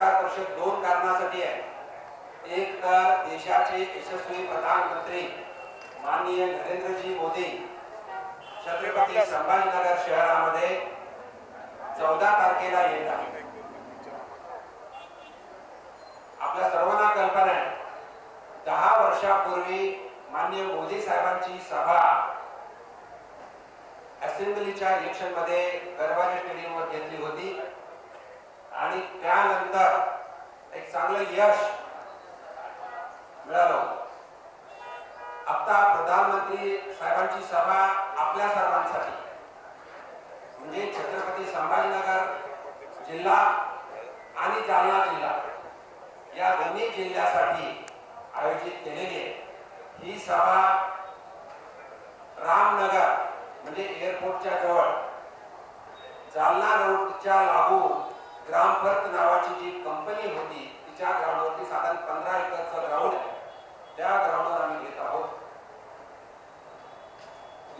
परिषद दोन कारणासाठी आहे. एक तर देशाचे यशस्वी प्रधानमंत्री माननीय नरेंद्रजी मोदी छत्रपती संभाजीनगर शहरामध्ये चौदा तारखेला येत आहे आपल्या सर्वांना कल्पना आहे. दहा वर्षापूर्वी माननीय मोदी साहेबांची सभा असेंब्लीच्या इलेक्शनमध्ये गरवारे स्टेडियमवर घेतली होती. आणि त्यानंतर एक चांगलं यश मिळालं. आता प्रधानमंत्री साहेबांची सभा आपल्या सर्वांसाठी. म्हणजे छत्रपती संभाजीनगर जिल्हा आणि जालना जिल्हा या दोन्ही जिल्ह्यासाठी आयोजित केलेली आहे. ही सभा रामनगर म्हणजे एअरपोर्टच्या जवळ जालना रोडच्या लागू ग्रामफर्क नावाची जी कंपनी होती तिच्या ग्राउंडवरती साधारण पंधरा एकरचं ग्राउंड आहे. त्या ग्राउंडवर आम्ही घेत आहोत.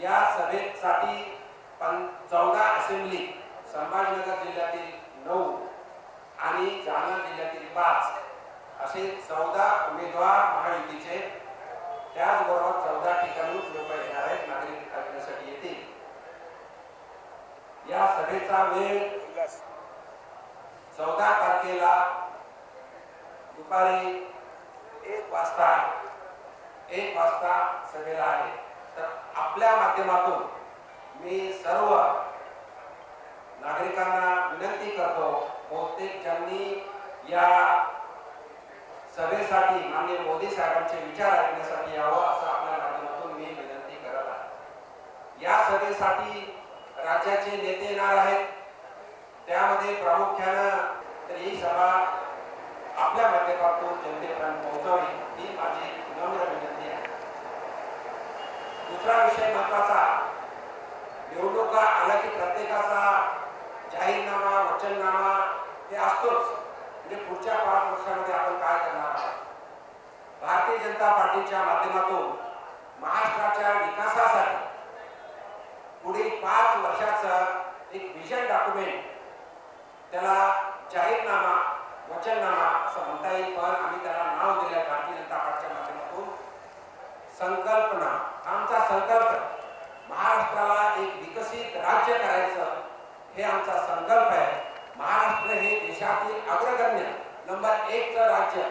या सभेसाठी चौदा असेंब्ली संभाजीनगर जिल्ह्यातील नऊ आणि जालना जिल्ह्यातील पाच असे चौदा उमेदवार महायुतीचे. त्याचबरोबर चौदा ठिकाणी लोक येणार आहेत नागरिक ऐकण्यासाठी येतील. या सभेचा वेळ चौदा तारखेला दुपारी एक वाजता एक वाजता सभेला आहे. तर आपल्या माध्यमातून मी सर्व नागरिकांना विनंती करतो बहुतेक ज्यांनी या सभेसाठी माननीय मोदी साहेबांचे विचार ऐकण्यासाठी यावं असं आपल्या माध्यमातून मी विनंती करत आहे. या सभेसाठी राज्याचे नेते येणार आहेत. त्यामध्ये प्रामुख्यानं तर ही सभा आपल्या माध्यमातून जनतेपर्यंत पोहोचवणे ही माझी नम्र विनंती आहे. दुसरा विषय महत्त्वाचा निवडणुका आला की प्रत्येकाचा जाहीरनामा वचननामा हे असतोच. म्हणजे पुढच्या पाच वर्षामध्ये आपण काय करणार आहोत? भारतीय जनता पार्टीच्या माध्यमातून महाराष्ट्राच्या विकासासाठी पुढील पाच वर्षाचं एक विजन डॉक्युमेंट त्याला जाहीरनामा वचननामा असं म्हणता येईल पण आम्ही त्याला नाव दिलं भारतीय जनता पार्टीच्या माध्यमातून. संकल्पना. आमचा संकल्प महाराष्ट्राला एक विकसित राज्य करायचं हे आमचा संकल्प आहे. महाराष्ट्र हे देशातील अग्रगण्य नंबर एकचं राज्य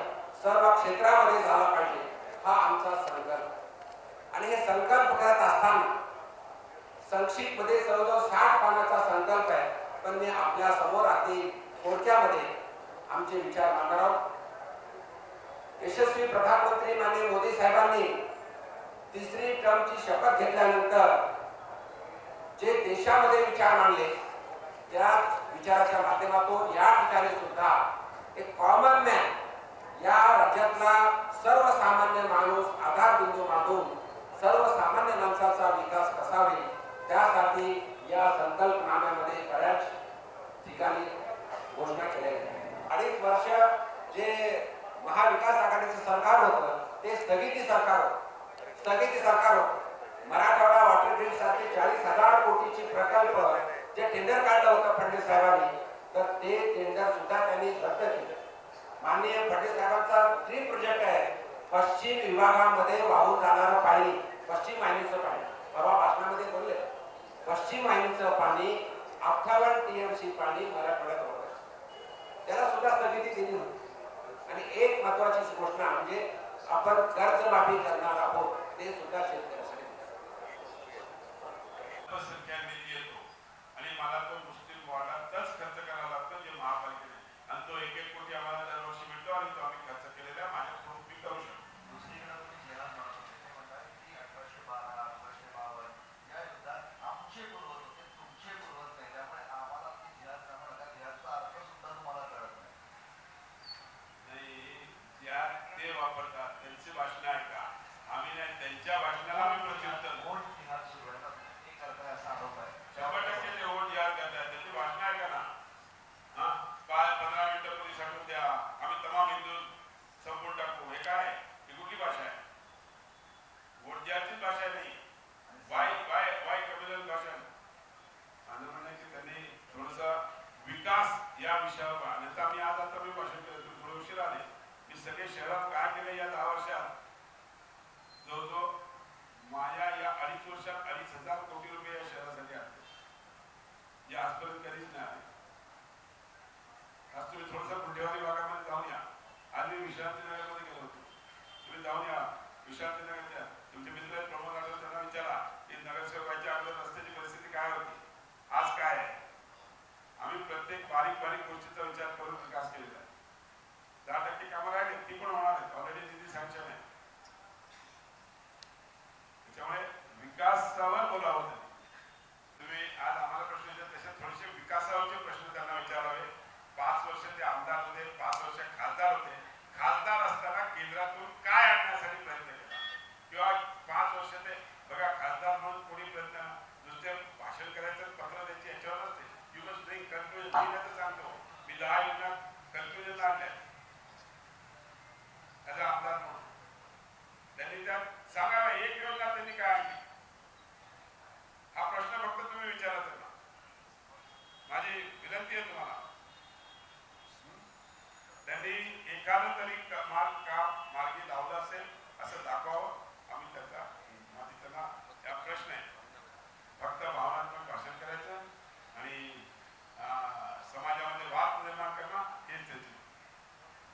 सर्व क्षेत्रामध्ये झालं पाहिजे हा आमचा संकल्प. आणि हे संकल्प करत असताना संक्षिप्त मध्ये जवळजवळ साठ पानाचा संकल्प आहे. पण मी आपल्यासमोर अगदी थोडक्यामध्ये आमचे विचार मांडणार आहोत. यशस्वी प्रधानमंत्री माननीय मोदी साहेबांनी तिसरी टर्मची शपथ घेतल्यानंतर जे देशामध्ये विचार मांडले त्या विचाराच्या माध्यमातून या ठिकाणी सुद्धा एक कॉमन मॅन या राज्यातला सर्वसामान्य माणूस आधार बिंदू मांडून सर्वसामान्य माणसाचा विकास कसा होईल त्यासाठी या संकल्पनाम्यामध्ये बऱ्याच ठिकाणी घोषणा केलेल्या आहेत अडीच वर्ष जे महाविकास आघाडीचं सरकार होतं ते स्थगिती सरकार होतं. स्थगिती सरकार होतं. मराठवाडा वॉटर ग्रीड चाळीस हजार कोटीची प्रकल्प जे टेंडर काढलं होतं फडणवीस साहेबांनी तर ते टेंडर सुद्धा त्यांनी रद्द केलं. माननीय फडणवीस साहेबांचा थ्री प्रोजेक्ट आहे पश्चिम विभागामध्ये वाहून जाणारं पाणी पश्चिम वाहिनीचं पाणी. परवा भाषणामध्ये बोलले पश्चिम वाहिनीचं पाणी अठ्ठावन्न टीएमसी पाणी मराठवाड्यात होतं त्याला सुद्धा स्थगिती दिली होती. आणि एक महत्वाची घोषणा म्हणजे आपण कर्जमाफी करणार आहोत ते सुद्धा शेतकऱ्यासाठी येतो. आणि मला तो मुस्लिम वॉर्डातच खर्च करावा लागतो जे महापालिकेने. आणि तो एक एक कोटी आम्हाला दरवर्षी मिळतो आणि तो आम्ही खर्च त्यांच्या वाचनाला मी प्रत्युत्तर वोट घेणार सुरू आहे. ना ते आहे शंभर ना. पंधरा मिनिटं पूर्वी सांगून द्या. आम्ही तमाम हिंदू संपूर्ण हे काय? कुठली भाषा आहे? वोट द्याचीच भाषा नाही. वाय वाय वाय भाषा. माझं म्हणणं की त्यांनी थोडासा विकास या विषयावर आले तर आम्ही आज आता मी भाषण केलं थोडं उशीर आले. मी सगळे शहरात काय केलं या आंदोलन कधीच आज तुम्ही थोडंसं गुंडेवाडी भागामध्ये जाऊन या. आज मी विश्रांती नगरमध्ये गेलो होतो. तुम्ही जाऊन या. विश्रांती नगरच्या तुमचे मित्र प्रमोद आढळ त्यांना विचारा. हे नगरसेवकाच्या आंदोलन रस्त्याची परिस्थिती काय होती? आज काय आहे? आम्ही प्रत्येक बारीक बारीक गोष्टीचा विचार करून विकास केलेला आहे.